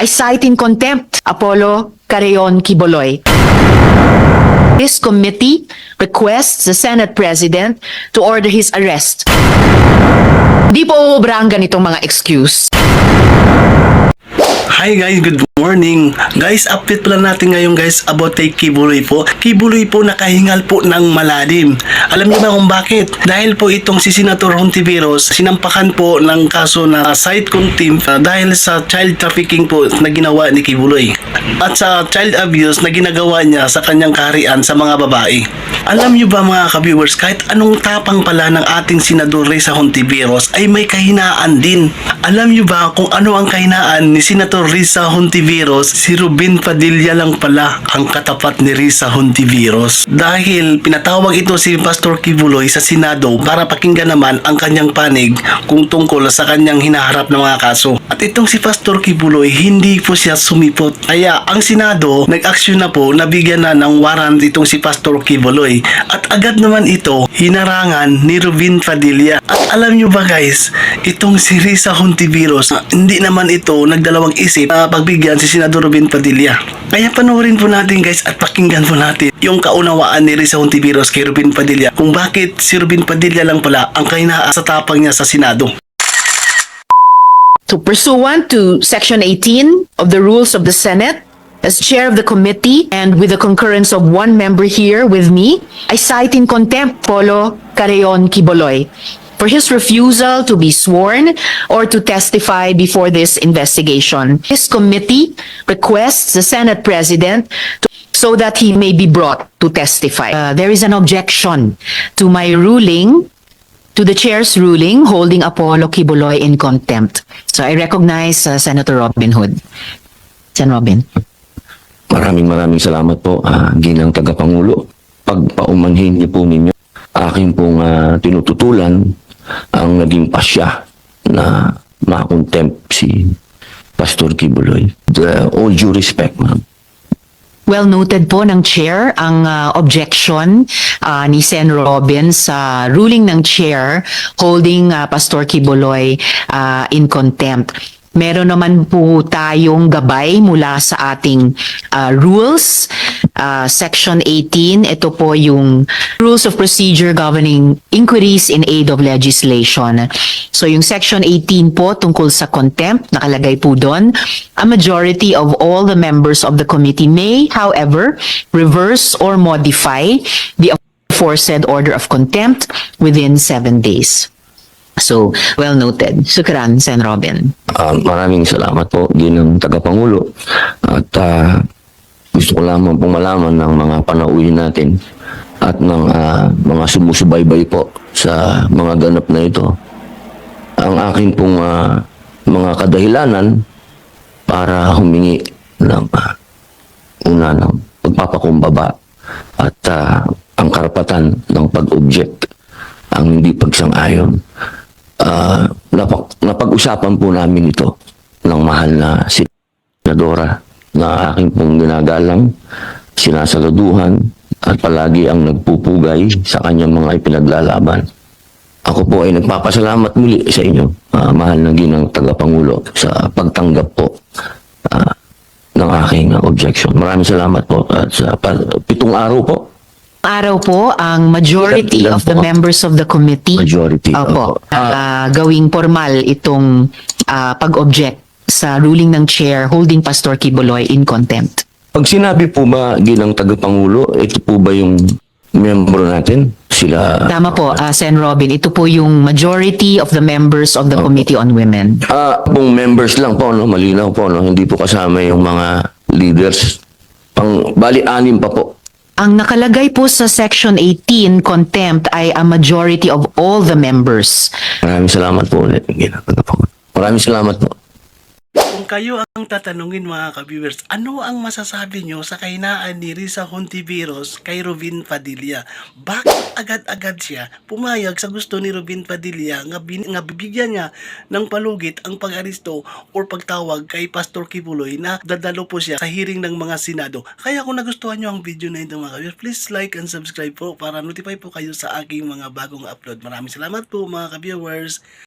I cite in contempt Apollo Careon Quiboloy. This committee requests the Senate President to order his arrest. Di po ubra ang ganitong mga excuse. Hi guys, good morning. Guys, update pala natin ngayon guys about kay Kibuloy po. Kibuloy po nakahingal po ng malalim. Alam niyo ba kung bakit? Dahil po itong si Senator Hontiveros, sinampakan po ng kaso na site contempt uh, dahil sa child trafficking po na ginawa ni Kibuloy. At sa child abuse na ginagawa niya sa kanyang kaharian sa mga babae. Alam niyo ba mga ka-viewers, kahit anong tapang pala ng ating Senador Reza Hontiveros ay may kahinaan din. Alam niyo ba kung ano ang kahinaan ni Senator Risa Hontiveros? Si Rubin Padilla lang pala ang katapat ni Risa Hontiveros. Dahil pinatawag ito si Pastor Kibuloy sa Senado para pakinggan naman ang kanyang panig kung tungkol sa kanyang hinaharap na mga kaso. At itong si Pastor Kibuloy, hindi po siya sumipot. Kaya ang Senado, nag-aksyon na po, nabigyan na ng warrant itong si Pastor Kibuloy. At agad naman ito, hinarangan ni Rubin Padilla. At alam nyo ba guys, itong si Risa Hontiveros, ah, hindi naman ito nagdalawang isip na pagbigyan si Senador Rubin Padilla. Kaya panoorin po natin guys at pakinggan po natin yung kaunawaan ni Risa Hontiveros kay Rubin Padilla kung bakit si Rubin Padilla lang pala ang kahinaan sa tapang niya sa Senado. So pursuant to Section 18 of the Rules of the Senate, as chair of the committee and with the concurrence of one member here with me, I cite in contempt Polo Careon Quiboloy for his refusal to be sworn or to testify before this investigation. This committee requests the Senate President to so that he may be brought to testify. Uh, there is an objection to my ruling to the chair's ruling holding Apollo Kibuloy in contempt. So I recognize uh, Senator Robin Hood. Sen Robin. Maraming maraming salamat po, ah, ginang tagapangulo. Pagpaumanhin niyo po ninyo, aking pong ah, tinututulan ang naging pasya na makontempt si Pastor Kibuloy. The, all due respect, ma'am. Well noted po ng chair ang uh, objection uh, ni Sen Robin sa ruling ng chair holding uh, Pastor Kibuloy uh, in contempt. Meron naman po tayong gabay mula sa ating uh, rules. Uh, Section 18, ito po yung Rules of Procedure Governing Inquiries in Aid of Legislation. So yung Section 18 po tungkol sa contempt, nakalagay po doon, a majority of all the members of the committee may, however, reverse or modify the aforesaid order of contempt within seven days. So, well noted. Sukran, Sen Robin. Ah, maraming salamat po, ginang tagapangulo. At ah, gusto ko lamang pong malaman ng mga panauhin natin at ng ah, mga sumusubaybay po sa mga ganap na ito. Ang aking pong ah, mga kadahilanan para humingi ng ah, una ng pagpapakumbaba at ah, ang karapatan ng pag-object ang hindi pagsang-ayon. Napag- napag-usapan po namin ito ng mahal na senadora na aking pong ginagalang, sinasaladuhan at palagi ang nagpupugay sa kanyang mga ipinaglalaban. Ako po ay nagpapasalamat muli sa inyo, ah, mahal na ginang tagapangulo, sa pagtanggap po ah, ng aking objection. Maraming salamat po at sa pitong araw po. Araw po ang majority Ilan- ilan of the po? members of the committee Majority, Opo, opo. ah, gawing formal itong ah, pag-object sa ruling ng chair holding Pastor Kibuloy in contempt. Pag sinabi po ba ginang tagapangulo, ito po ba yung membro natin? Sila Tama po, ah, Sen Robin, ito po yung majority of the members of the Committee on Women. Ah, pong members lang po, no? malinaw po, no? hindi po kasama yung mga leaders. Pang, bali, anim pa po. Ang nakalagay po sa Section 18 contempt ay a majority of all the members. Maraming salamat po ulit. Maraming salamat po. Kayo ang tatanungin mga ka-viewers, ano ang masasabi nyo sa kahinaan ni Risa Hontiveros kay Robin Padilla? Bakit agad-agad siya pumayag sa gusto ni Robin Padilla nga, bin, nga bibigyan niya ng palugit ang pag-aristo or pagtawag kay Pastor Kibuloy na dadalo po siya sa hearing ng mga Senado? Kaya kung nagustuhan nyo ang video na ito mga ka-viewers, please like and subscribe po para notify po kayo sa aking mga bagong upload. Maraming salamat po mga ka-viewers.